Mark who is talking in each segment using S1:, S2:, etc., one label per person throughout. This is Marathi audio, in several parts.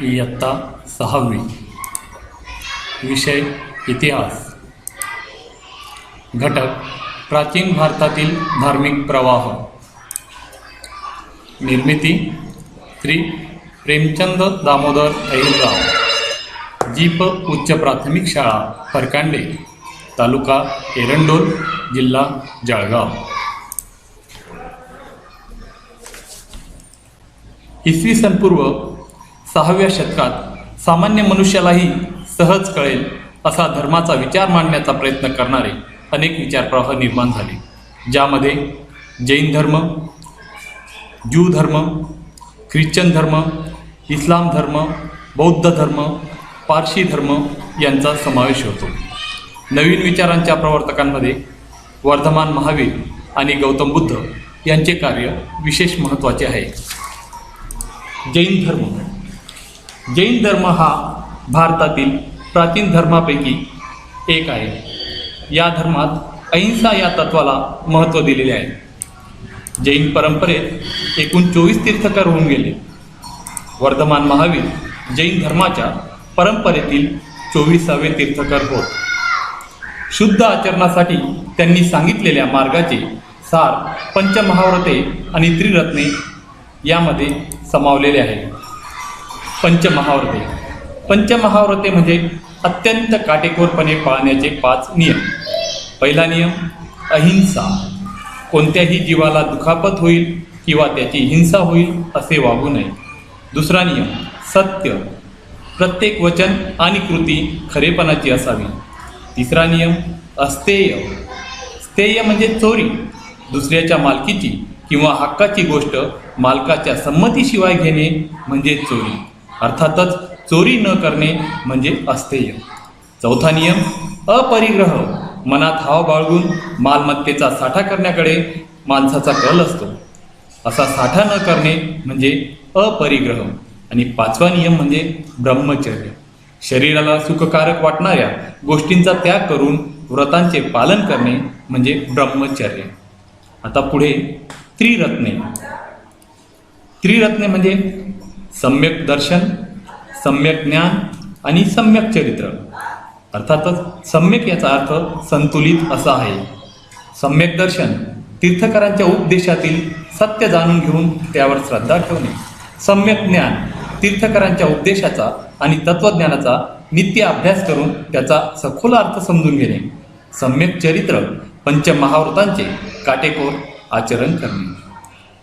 S1: इयत्ता सहावी. विषय इतिहास. घटक प्राचीन भारतातील धार्मिक प्रवाह. निर्मिती श्री प्रेमचंद दामोदर अहिरराव. जीप उच्च प्राथमिक शाळा फरकांडे तालुका एरंडोल जिल्हा जळगाव. इसवी सन पूर्व सहाव्या शतकात सामान्य मनुष्यालाही सहज कळेल असा धर्माचा विचार मांडण्याचा प्रयत्न करणारे अनेक विचारप्रवाह निर्माण झाले ज्यामध्ये जैन धर्म ज्यू धर्म ख्रिश्चन धर्म इस्लाम धर्म बौद्ध धर्म पारशी धर्म यांचा समावेश होतो. नवीन विचारांच्या प्रवर्तकांमध्ये वर्धमान महावीर आणि गौतम बुद्ध यांचे कार्य विशेष महत्त्वाचे आहे. जैन धर्म जैन धर्म हा भारतातील प्राचीन धर्मापैकी एक आहे. या धर्मात अहिंसा या तत्वाला महत्त्व दिलेले आहे. जैन परंपरेत एकूण चोवीस तीर्थकर होऊन गेले. वर्धमान महावीर जैन धर्माच्या परंपरेतील चोवीसावे तीर्थकर होत. शुद्ध आचरणासाठी त्यांनी सांगितलेल्या मार्गाचे सार पंचमहाव्रते आणि त्रिरत्ने यामध्ये समावलेले आहे पंचमहाव्रते. पंचमहाव्रते म्हणजे अत्यंत काटेकोरपणे पाळण्याचे पाच नियम. पहिला नियम अहिंसा. कोणत्याही जीवाला दुखापत होईल किंवा त्याची हिंसा होईल असे वागू नये. दुसरा नियम सत्य. प्रत्येक वचन आणि कृती खरेपणाची असावी. तिसरा नियम अस्तेय. स्तेय म्हणजे चोरी. दुसऱ्याच्या मालकीची किंवा हक्काची गोष्ट मालकाच्या संमतीशिवाय घेणे म्हणजे चोरी. अर्थातच चोरी न करणे म्हणजे अस्तेय. चौथा नियम अपरिग्रह. मनात हाव बाळगून मालमत्तेचा साठा करण्याकडे माणसाचा कल असतो. असा साठा न करणे म्हणजे अपरिग्रह. आणि पाचवा नियम म्हणजे ब्रह्मचर्य. शरीराला सुखकारक वाटणाऱ्या गोष्टींचा त्याग करून व्रतांचे पालन करणे म्हणजे ब्रह्मचर्य. आता पुढे त्रिरत्ने. त्रिरत्ने म्हणजे सम्यक दर्शन सम्यक ज्ञान आणि सम्यक चरित्र. अर्थातच सम्यक याचा अर्थ संतुलित असा आहे. सम्यक दर्शन तीर्थकरांच्या उपदेशातील सत्य जाणून घेऊन त्यावर श्रद्धा ठेवणे. सम्यक ज्ञान तीर्थकरांच्या उपदेशाचा आणि तत्वज्ञानाचा नित्य अभ्यास करून त्याचा सखोल अर्थ समजून घेणे. सम्यक चरित्र पंचमहाव्रतांचे काटेकोर आचरण करणे.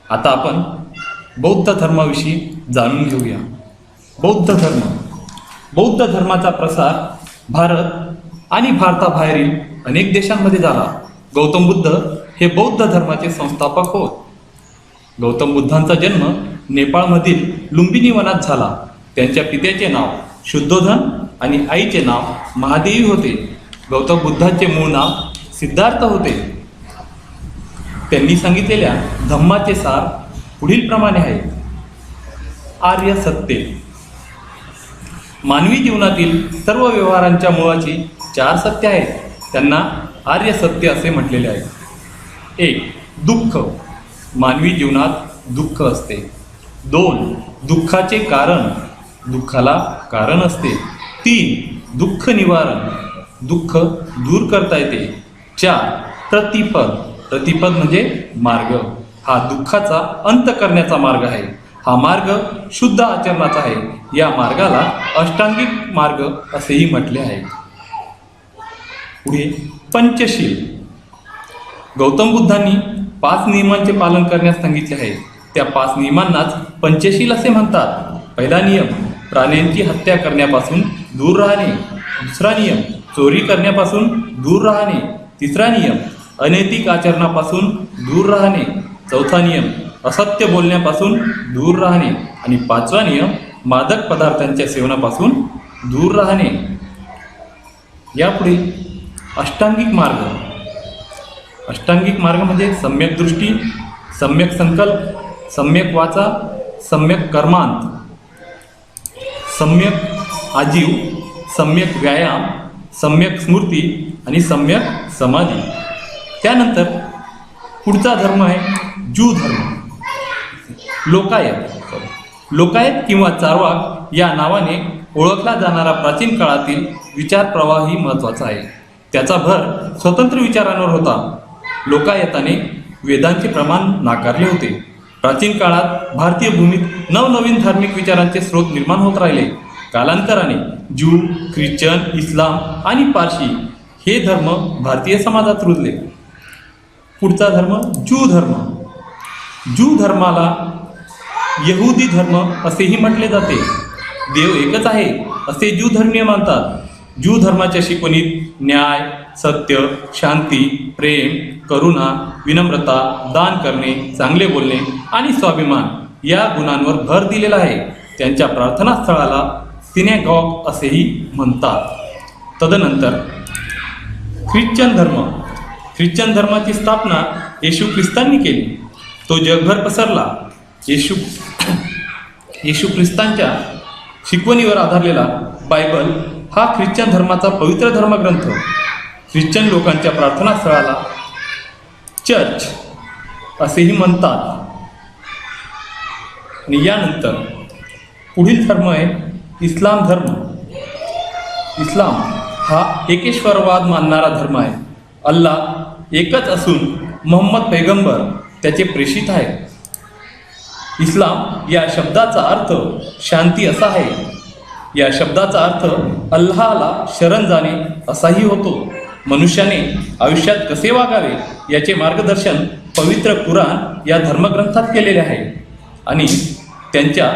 S1: आता आपण बौद्ध धर्माविषयी जाणून घेऊया. बौद्ध धर्म. बौद्ध धर्माचा प्रसार भारत आणि भारताबाहेरील अनेक देशांमध्ये झाला. गौतम बुद्ध हे बौद्ध धर्माचे संस्थापक होत. गौतम बुद्धांचा जन्म नेपाळमधील लुंबिनी वनात झाला. त्यांच्या पित्याचे नाव शुद्धोधन आणि आईचे नाव महादेवी होते. गौतम बुद्धांचे मूळ नाव सिद्धार्थ होते. त्यांनी सांगितलेल्या धम्माचे सार पुढील प्रमाणे आहे. आर्य सत्य मानवी जीवनातील सर्व व्यवहारांच्या मुळाची चार सत्य आहेत. त्यांना आर्य सत्य असे म्हटलेले आहे. एक दुःख. मानवी जीवनात दुःख असते. दोन दुःखाचे कारण. दुःखाला कारण असते. तीन दुःख निवारण. दुःख दूर करता येते. चार प्रतिपद. प्रतिपद म्हणजे मार्ग. हा दुःखाचा अंत करण्याचा मार्ग आहे. हा मार्ग शुद्ध आचरणाचा आहे. या मार्गाला अष्टांगिक मार्ग असेही म्हटले आहे. पुढे पंचशील. गौतम बुद्धांनी पाच नियमांचे पालन करण्यास सांगितले आहे. त्या पाच नियमांनाच पंचशील असे म्हणतात. पहिला नियम प्राण्यांची हत्या करण्यापासून दूर राहणे. दुसरा नियम चोरी करण्यापासून दूर राहणे. तिसरा नियम अनैतिक आचरणापासून दूर राहणे. चौथा नियम असत्य बोलण्यापासून दूर राहणे आणि पाचवा नियम मादक पदार्थांच्या सेवनापासून दूर राहणे. यापुढे अष्टांगिक मार्ग. अष्टांगिक मार्ग म्हणजे सम्यक दृष्टी सम्यक संकल्प सम्यक वाचा सम्यक कर्मांत. सम्यक आजीव सम्यक व्यायाम सम्यक स्मृती आणि सम्यक समाधी. त्यानंतर पुढचा धर्म आहे जू धर्म लोकायत. लोकायत किंवा चारवाक या नावाने ओळखला जाणारा प्राचीन काळातील विचार प्रवाही महत्त्वाचा आहे. त्याचा भर स्वतंत्र विचारांवर होता. लोकायताने वेदांचे प्रमाण नाकारले होते. प्राचीन काळात भारतीय भूमीत नवनवीन धार्मिक विचारांचे स्रोत निर्माण होत राहिले. कालांतराने ज्यू ख्रिश्चन इस्लाम आणि पारशी हे धर्म भारतीय समाजात रुजले. पुढचा धर्म ज्यू धर्म. ज्यू धर्माला यहुदी धर्म असेही म्हटले जाते. देव एकच आहे असे ज्यू धर्मीय मानतात. ज्यू धर्माच्या शिकवणीत न्याय सत्य शांती प्रेम करुणा विनम्रता दान करणे चांगले बोलणे आणि स्वाभिमान या गुणांवर भर दिलेला आहे. त्यांच्या प्रार्थनास्थळाला सिनेगॉग असेही म्हणतात. तदनंतर ख्रिश्चन धर्म. ख्रिश्चन धर्माची स्थापना येशू ख्रिस्तांनी केली. तो जगभर पसरला. येशू येशू ख्रिस्तांच्या शिकवणीवर आधारलेला बायबल हा ख्रिश्चन धर्माचा पवित्र धर्मग्रंथ. ख्रिश्चन लोकांच्या प्रार्थनास्थळाला चर्च असेही म्हणतात. आणि यानंतर पुढील धर्म आहे इस्लाम धर्म. इस्लाम हा एकेश्वरवाद मानणारा धर्म आहे. अल्लाह एकच असून मोहम्मद पैगंबर त्याचे प्रेषित आहे. इस्लाम या शब्दाचा अर्थ शांती असा आहे. या शब्दाचा अर्थ अल्लाला शरण जाणे असाही होतो. मनुष्याने आयुष्यात कसे वागावे याचे मार्गदर्शन पवित्र कुराण या धर्मग्रंथात केलेले आहे. आणि त्यांच्या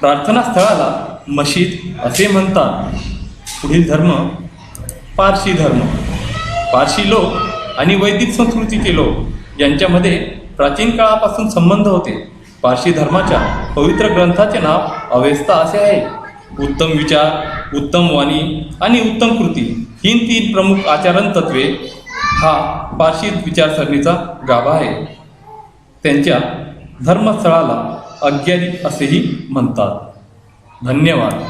S1: प्रार्थनास्थळाला मशीद असे म्हणतात. पुढील धर्म पारशी धर्म. पारशी लोक आणि वैदिक संस्कृतीचे लोक यांच्यामध्ये प्राचीन काळापासून संबंध होते. पारशी धर्माच्या पवित्र ग्रंथाचे नाव अवेस्ता असे आहे. उत्तम विचार उत्तम वाणी आणि उत्तम कृती ही तीन प्रमुख आचरण तत्वे हा पारशी विचारसरणीचा गाभा आहे. त्यांच्या धर्मस्थळाला अज्ञानी असेही म्हणतात. धन्यवाद.